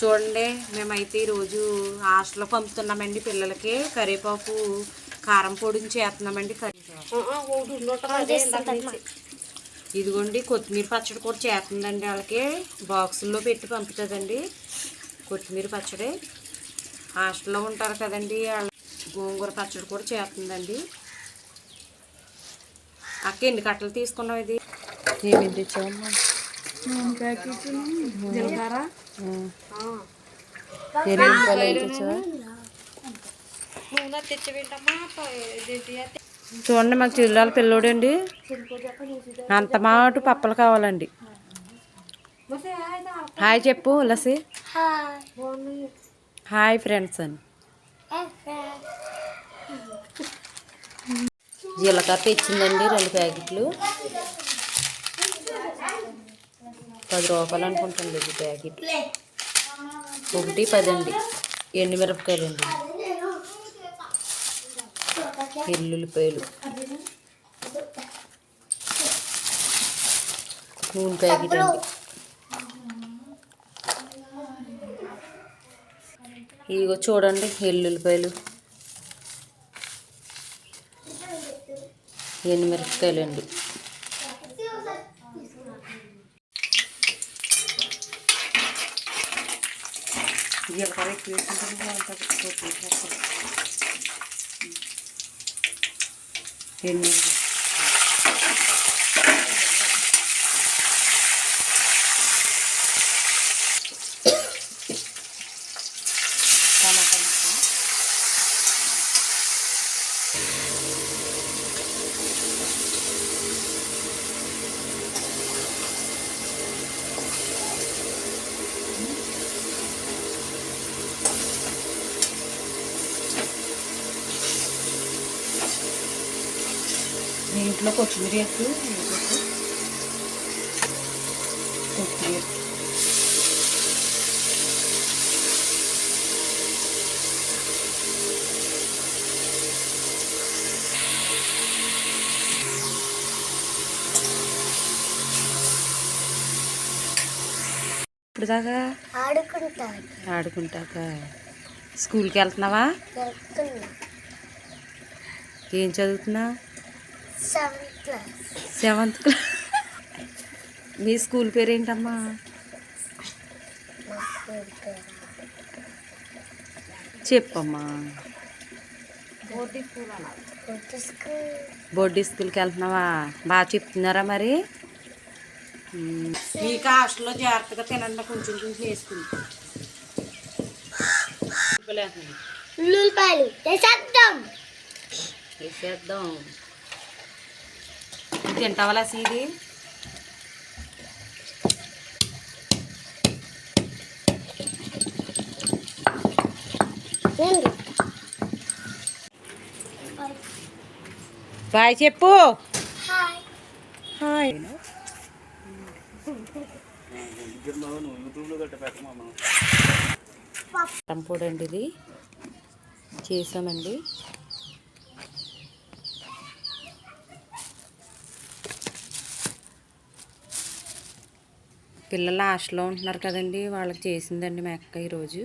చూడండి మేమైతే ఈరోజు హాస్టల్లో పంపుతున్నామండి పిల్లలకి. కరివేపాకు కారం పొడిని చేస్తున్నామండి కర్రీ. ఇదిగోండి కొత్తిమీర పచ్చడి కూడా చేస్తుందండి వాళ్ళకి. బాక్సుల్లో పెట్టి పంపుతుందండి. కొత్తిమీర పచ్చడి. హాస్టల్లో ఉంటారు కదండి వాళ్ళ. గోంగూర పచ్చడి కూడా చేస్తుందండి. అక్క ఎన్ని కట్టలు తీసుకున్నాం ఇది? ఏమేమి తెచ్చామమ్మా జీలకర్ర చూడండి మాకు చిల్లాల పిల్లోడండి. అంత మాట పప్పలు కావాలండి. హాయ్ చెప్పు లసి హాయ్ ఫ్రెండ్స్ అని. జీలకర్ర తెచ్చిందండి రెండు ప్యాకెట్లు. పది రూపాయలు అనుకుంటుంది ఇది ప్యాకెట్. ఒకటి పది అండి ఎండు మిరపకాయలు అండి ఎల్లుల్లిపాయలు. నూనె ప్యాకెట్ అండి. ఇదిగో చూడండి ఎల్లుల్లిపాయలు. ఎండుమిరపకాయలు అండి జీలకర్ర ఎక్కువ వేసుకుంటే బాగుంటుంది ఎన్ని దీంట్లో కొత్తిమీర వేసి కొత్తిమీర. ఇప్పుడు దాకా ఆడుకుంటాను. ఆడుకుంటాక స్కూల్కి వెళ్తున్నావా? వెళ్తున్నా. ఏం చదువుతున్నావు? సెవెంత్ క్లాస్ మీ స్కూల్ పేరు ఏంటమ్మా చెప్పమ్మా బోర్డు స్కూల్కి వెళ్తున్నావా? బాగా చెప్తున్నారా మరి? మీకు హాస్టల్లో జాగ్రత్తగా తినండి కొంచెం కొంచెం ఉల్లిపాయలు. తెసేద్దాం వేసేద్దాం ఇది తింటావా లసి ఇది? రండి బాయ్ చెప్పు. హాయ్. హాయ్. కారం పొడి అండి ఇది. చేసామండి. పిల్లలు హాస్టల్లో ఉంటున్నారు కదండి వాళ్ళకి చేసిందండి మా అక్క ఈరోజు.